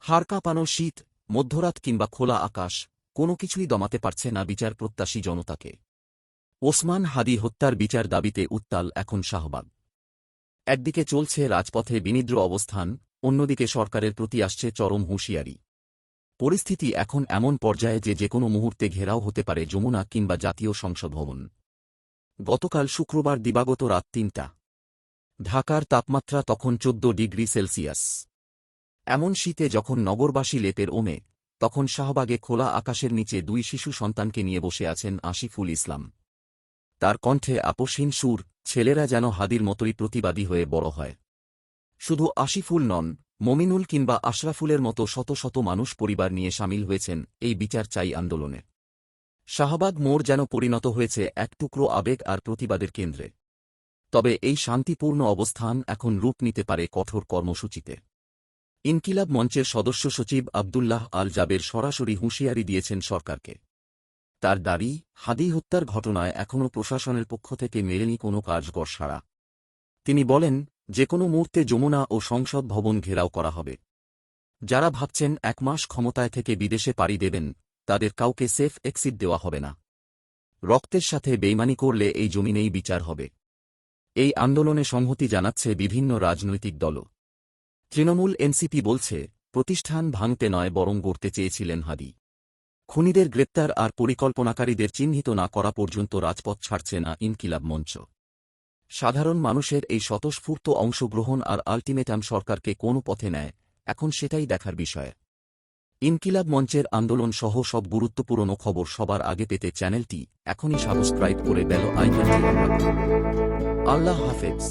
হাড় কাঁপানো শীত, মধ্যরাত কিংবা খোলা আকাশ, কোনো কিছুই দমাতে পারছে না বিচার প্রত্যাশী জনতাকে। ওসমান হাদি হত্যার বিচার দাবিতে উত্তাল এখন শাহবাগ। একদিকে চলছে রাজপথে বিনিদ্র অবস্থান, অন্যদিকে সরকারের প্রতি আসছে চরম হুঁশিয়ারি। পরিস্থিতি এখন এমন পর্যায়ে যে যেকোনো মুহূর্তে ঘেরাও হতে পারে যমুনা কিংবা জাতীয় সংসদ ভবন। গতকাল শুক্রবার দিবাগত রাত তিনটা। ঢাকার তাপমাত্রা তখন চোদ্দ ডিগ্রি সেলসিয়াস। এমন শীতে যখন নগরবাসী লেপের ওমে, তখন শাহবাগে খোলা আকাশের নিচে দুই শিশু সন্তানকে নিয়ে বসে আছেন আশিফুল ইসলাম। তার কণ্ঠে আপোষহীন সুর, ছেলেরা যেন হাদির মতোই প্রতিবাদী হয়ে বড় হয়। শুধু আশিফুল নন, মমিনুল কিংবা আশরাফুলের মতো শত শত মানুষ পরিবার নিয়ে সামিল হয়েছেন এই বিচার চাই আন্দোলনে। শাহবাগ মোড় যেন পরিণত হয়েছে এক টুকরো আবেগ আর প্রতিবাদের কেন্দ্রে। তবে এই শান্তিপূর্ণ অবস্থান এখন রূপ নিতে পারে কঠোর কর্মসূচিতে। ইনকিলাব মঞ্চের সদস্য সচিব আবদুল্লাহ আল জাবের সরাসরি হুঁশিয়ারি দিয়েছেন সরকারকে। তার দাবি, হাদি হত্যার ঘটনায় এখনও প্রশাসনের পক্ষ থেকে মেলেনি কোনো কার্যকর সাড়া। তিনি বলেন যে কোনো মুহূর্তে যমুনা ও সংসদ ভবন ঘেরাও করা হবে। যারা ভাবছেন এক মাস ক্ষমতায় থেকে বিদেশে পাড়ি দেবেন, তাদের কাউকে সেফ এক্সিট দেওয়া হবে না। রক্তের সাথে বেইমানি করলে এই জমিনেই বিচার হবে। এই আন্দোলনে সংহতি জানাচ্ছে বিভিন্ন রাজনৈতিক দল তৃণমূল এনসিপি বলছে, প্রতিষ্ঠান ভাঙতে নয় বরং গড়তে চেয়েছিলেন হাদি। খুনিদের গ্রেপ্তার আর পরিকল্পনাকারীদের চিহ্নিত না করা পর্যন্ত রাজপথ ছাড়ছে না ইনকিলাব মঞ্চ। সাধারণ মানুষের এই স্বতঃস্ফূর্ত অংশগ্রহণ আর আলটিমেটাম সরকারকে কোন পথে নেয়, এখন সেটাই দেখার বিষয়। ইনকিলাব মঞ্চের আন্দোলন সহ সব গুরুত্বপূর্ণ খবর সবার আগে পেতে চ্যানেলটি এখনই সাবস্ক্রাইব করে বেল আইকনটি আল্লাহ হাফেজ।